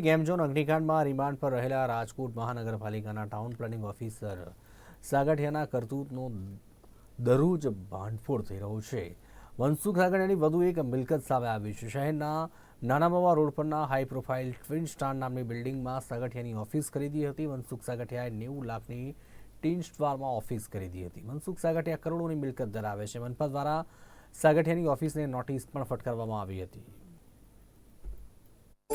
Game zone અગ્નિકાંડમાં remand પર રહેલા રાજકોટ મહાનગરપાલિકાના ટાઉન પ્લાનિંગ ઓફિસર સાગઠિયાના કરતૂતનો દરરોજ ભાંડફોડ થઈ રહ્યો છે. મનસુખ સાગઠિયાની વધુ એક મિલકત સામે આવી છે. શહેરના નાના બાવા રોડ પરના હાઈ પ્રોફાઇલ ટ્વિન સ્ટાર નામની બિલ્ડિંગમાં સાગઠિયાની ઓફિસ ખરીદી હતી. મનસુખ સાગઠિયાએ નેવું લાખની ટીન સ્ટારમાં ઓફિસ ખરીદી હતી. મનસુખ સાગઠિયા કરોડોની મિલકત ધરાવે છે. મનપા દ્વારા સાગઠિયાની ઓફિસને નોટિસ પણ ફટકારવામાં આવી હતી.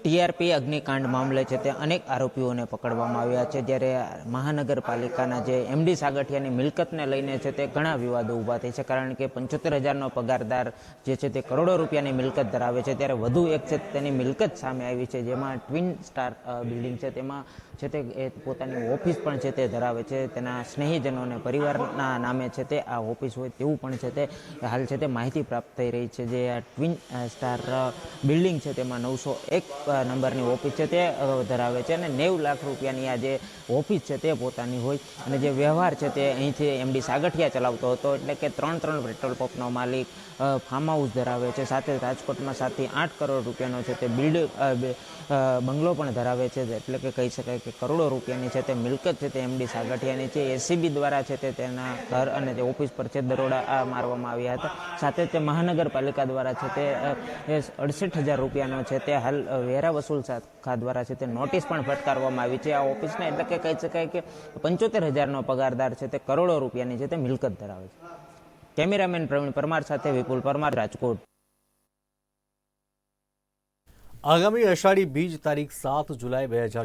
ટીઆરપી અગ્નિકાંડ મામલે છે તે અનેક આરોપીઓને પકડવામાં આવ્યા છે. જ્યારે મહાનગરપાલિકાના જે એમડી સાગઠિયાની મિલકતને લઈને છે તે ઘણા વિવાદો ઊભા થઈ છે. કારણ કે પંચોતેર હજારનો પગારદાર જે છે તે કરોડો રૂપિયાની મિલકત ધરાવે છે. ત્યારે વધુ એક છે તેની મિલકત સામે આવી છે, જેમાં ટ્વિન સ્ટાર બિલ્ડિંગ છે. તેમાં છે તે પોતાની ઓફિસ પણ છે તે ધરાવે છે. તેના સ્નેહીજનોને પરિવારના નામે છે તે આ ઓફિસ હોય તેવું પણ છે તે હાલ છે તે માહિતી પ્રાપ્ત થઈ રહી છે. જે આ ટ્વિન સ્ટાર બિલ્ડિંગ છે તેમાં નવસો એક નંબરની ઓફિસ છે તે ધરાવે છે અને નેવું લાખ રૂપિયાની આ જે ઓફિસ છે તે પોતાની હોય અને જે વ્યવહાર છે તે અહીંથી એમડી સાગઠિયા ચલાવતો હતો એટલે કે ત્રણ ત્રણ પેટ્રોલ પંપનો માલિક ફાર્મ હાઉસ ધરાવે છે. સાથે રાજકોટમાં સાતથી આઠ કરોડ રૂપિયાનો છે તે બિલ્ડ બંગલો પણ ધરાવે છે. એટલે કે કહી શકાય કે કરોડો રૂપિયાની છે તે મિલકત છે તે એમડી સાગઠિયાની છે. એસીબી દ્વારા છે તે તેના ઘર અને તે ઓફિસ પર છે દરોડા મારવામાં આવ્યા હતા. સાથે તે મહાનગરપાલિકા દ્વારા છે તે અડસઠ હજાર રૂપિયાનો છે તે હાલ વેરા વસૂલ શાખા દ્વારા છે તે નોટિસ પણ ફટકારવામાં આવી છે. આ ઓફિસને એટલે કે કહી શકાય કે પંચોતેર હજારનો પગારદાર છે તે કરોડો રૂપિયાની છે તે મિલકત ધરાવે છે. કેમેરામેન પ્રવીણ પરમાર સાથે વિપુલ પરમાર, રાજકોટ. આગામી અષાઢી બીજ તારીખ સાત જુલાઈ બે હજાર